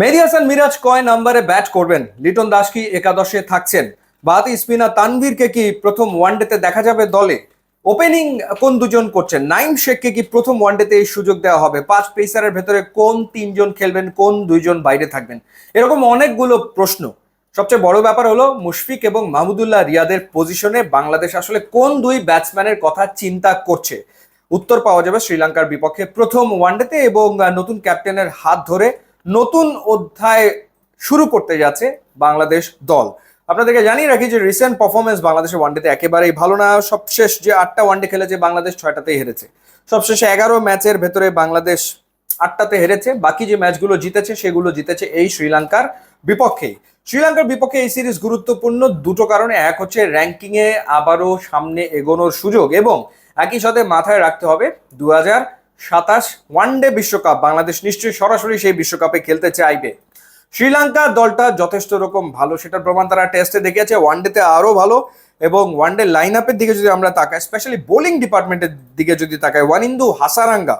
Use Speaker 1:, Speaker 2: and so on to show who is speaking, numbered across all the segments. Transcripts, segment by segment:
Speaker 1: মেহেদি হাসান মিরাজ কয় নাম্বারে ব্যাট করবেন? লিটন দাস কি একাদশে থাকছেন? বাহাতি স্পিনার তানভীরকে কি প্রথম ওয়ানডেতে দেখা যাবে দলে? ওপেনিং কোন দুজন করছেন? নাইম শেখকে কি প্রথম ওয়ানডেতে এই সুযোগ দেওয়া হবে? পাঁচ পেসারের ভেতরে কোন তিনজন খেলবেন, কোন দুইজন বাইরে থাকবেন? এরকম অনেকগুলো প্রশ্ন। সবচেয়ে বড় ব্যাপার হলো মুশফিক এবং মাহমুদুল্লাহ রিয়াদের পজিশনে বাংলাদেশ আসলে কোন দুই ব্যাটসম্যানের কথা চিন্তা করছে? উত্তর পাওয়া যাবে শ্রীলঙ্কার বিপক্ষে প্রথম ওয়ানডেতে এবং নতুন ক্যাপ্টেনের হাত ধরে নতুন অধ্যায় শুরু করতে যাচ্ছে বাংলাদেশ দল। আপনাদেরকে জানিয়ে রাখি যে রিসেন্ট পারফরমেন্স বাংলাদেশের ওয়ানডেতে একেবারেই ভালো না। সবশেষ যে আটটা ওয়ানডে খেলেছে বাংলাদেশ, ছয়টাতেই হেরেছে। সবশেষে এগারো ম্যাচের ভেতরে বাংলাদেশ আটটাতে হেরেছে। বাকি যে ম্যাচগুলো জিতেছে, সেগুলো জিতেছে এই শ্রীলঙ্কার বিপক্ষেই। শ্রীলঙ্কার বিপক্ষে এই সিরিজ গুরুত্বপূর্ণ দুটো কারণে। এক হচ্ছে র্যাঙ্কিংয়ে আবারও সামনে এগোনোর সুযোগ এবং একই সাথে মাথায় রাখতে হবে দু হাজার সাতাশ ওয়ানডে বিশ্বকাপ বাংলাদেশ নিশ্চয়ই সরাসরি সেই বিশ্বকাপে খেলতে চাইবে। শ্রীলঙ্কা দলটা যথেষ্ট রকম ভালো সেটার প্রমাণ তারা টেস্টে দেখিয়েছে ওয়ানডেতে আরও ভালো এবং ওয়ানডে লাইন আপের দিকে যদি আমরা তাকাই স্পেশালি বোলিং ডিপার্টমেন্টের দিকে যদি তাকাই ওয়ানিন্দু হাসারাঙ্গা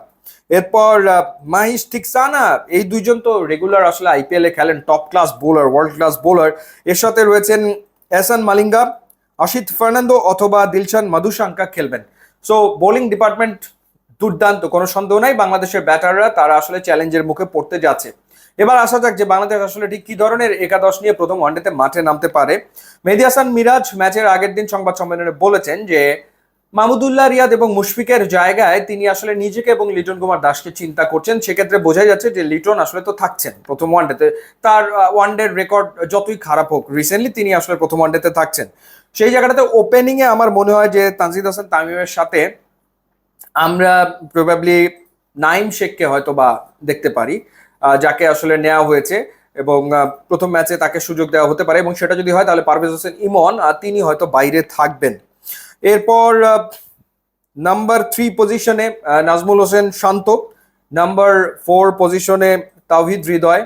Speaker 1: এরপর আহ, মাহিশ থিকসানা এই দুইজন তো রেগুলার আসলে আইপিএল খেলেন top class bowler world class bowler এর সাথে রয়েছেন এসান মালিঙ্গা অসিত ফার্নান্দো অথবা দিলশান মাধুশাঙ্কা খেলবেন। সো বোলিং ডিপার্টমেন্ট দুর্দান্ত, কোনো সন্দেহ নাই বাংলাদেশের ব্যাটাররা, তারা আসলে চ্যালেঞ্জের মুখে পড়তে যাচ্ছে। এবার আসা যাক যে বাংলাদেশ আসলে ঠিক কি ধরনের একাদশ নিয়ে প্রথম ওয়ানডেতে মাঠে নামতে পারে। মেহেদি হাসান মিরাজ ম্যাচের আগের দিন সংবাদ সম্মেলনে বলেছেন যে মাহমুদুল্লাহ রিয়াদ এবং মুশফিকের জায়গায় তিনি আসলে নিজেকে এবং লিটন কুমার দাসকে চিন্তা করছেন। সেক্ষেত্রে বোঝাই যাচ্ছে যে লিটন আসলে তো থাকছেন প্রথম ওয়ানডেতে। তার ওয়ানডের রেকর্ড যতই খারাপ হোক রিসেন্টলি তিনি আসলে প্রথম ওয়ানডেতে থাকছেন। সেই জায়গাটাতে ওপেনিংয়ে আমার মনে হয় যে তানজিদ হাসান তামিমের সাথে আমরা প্রবাবলি নাইম শেখকে হয়তো বা দেখতে পারি যাকে আসলে নেওয়া হয়েছে এবং প্রথম ম্যাচে তাকে সুযোগ দেওয়া হতে পারে এবং সেটা যদি হয় তাহলে পারভেজ হোসেন ইমন তিনি হয়তো বাইরে থাকবেন। এরপর নাম্বার থ্রি পজিশনে নাজমুল হোসেন শান্ত নাম্বার ফোর পজিশনে তাওহিদ হৃদয়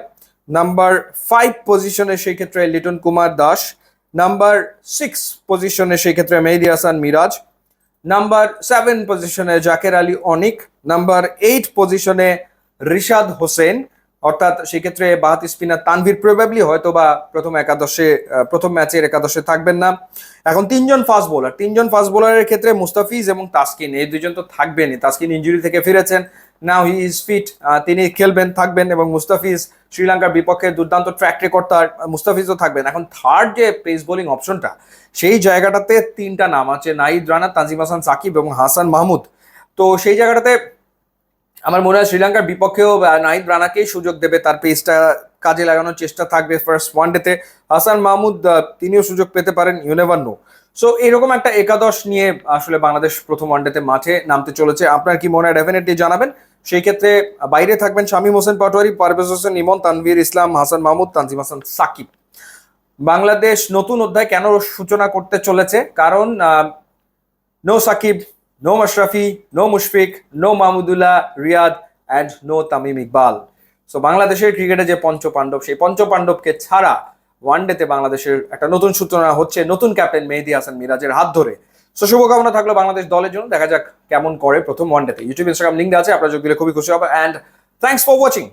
Speaker 1: নাম্বার ফাইভ পজিশনে সেই ক্ষেত্রে লিটন কুমার দাস নাম্বার সিক্স পজিশনে সেই ক্ষেত্রে মেহেদি হাসান মিরাজ নাম্বার সেভেন পজিশনে জাকের আলী অনিক নাম্বার এইট পজিশনে রিশাদ হোসেন, অর্থাৎ সেক্ষেত্রে বাহাতি স্পিনার তানভীর প্রবাবলি হয়তো বা প্রথম একাদশে প্রথম ম্যাচের একাদশে থাকবেন না। এখন তিনজন ফাস্ট বোলার তিনজন ফাস্ট বোলারের ক্ষেত্রে মুস্তাফিজ এবং তাস্কিন, এই দুজন তো থাকবেনই, তাস্কিন ইঞ্জুরি থেকে ফিরেছেন। নাও হি ইজ ফিট তিনি খেলবেন, থাকবেন এবং মুস্তাফিজ শ্রীলঙ্কার বিপক্ষে দুর্দান্ত ট্র্যাক রেকর্ড তার মুস্তাফিজও থাকবেন। এখন থার্ড যে পেস বোলিং অপশনটা সেই জায়গাটাতে তিনটা নাম আছে নাইদ রানা, তানজিম হাসান, সাকিব এবং হাসান মাহমুদ। তো সেই জায়গাটাতে আমার মনে হয় শ্রীলঙ্কার বিপক্ষেও নাহিদ রানাকেই সুযোগ দেবে, তার পেসটা কাজে লাগানোর চেষ্টা থাকবে ফার্স্ট ওয়ানডেতে হাসান মাহমুদ তিনিও সুযোগ পেতে পারেন ইউনেভার নো সো এরকম একটা একাদশ নিয়ে আসলে বাংলাদেশ প্রথম ওয়ানডেতে মাঠে নামতে চলেছে। আপনার কি মনে হয় ডেফিনেটলি জানাবেন? সেই ক্ষেত্রে বাইরে থাকবেন শামীম হোসেন পাটোয়ারি, পারভেজ হোসেন ইমন, তানভীর ইসলাম, হাসান মাহমুদ, তানজিম হাসান সাকিব। বাংলাদেশ নতুন অধ্যায় কেন সূচনা করতে চলেছে? কারণ no Shakib no Mashrafe no Mushfiq no Mahmudullah, Riyad and no Tamim Iqbal. So বাংলাদেশের ক্রিকেটে যে পঞ্চ পাণ্ডব সেই পঞ্চ পাণ্ডবকে ছাড়া ওয়ানডেতে বাংলাদেশের একটা নতুন সূচনা হচ্ছে নতুন ক্যাপ্টেন মেহেদি হাসান মিরাজের হাত ধরে। সো শুভকামনা থাকল বাংলাদেশ দলের জন্য। দেখা যাক কেমন করে প্রথম ওয়ানডেতে ইউটিউব ইনস্টাগ্রাম লিঙ্ক আছে। আপনারা যোগ দিলে খুবই খুশি হবে। And thanks for watching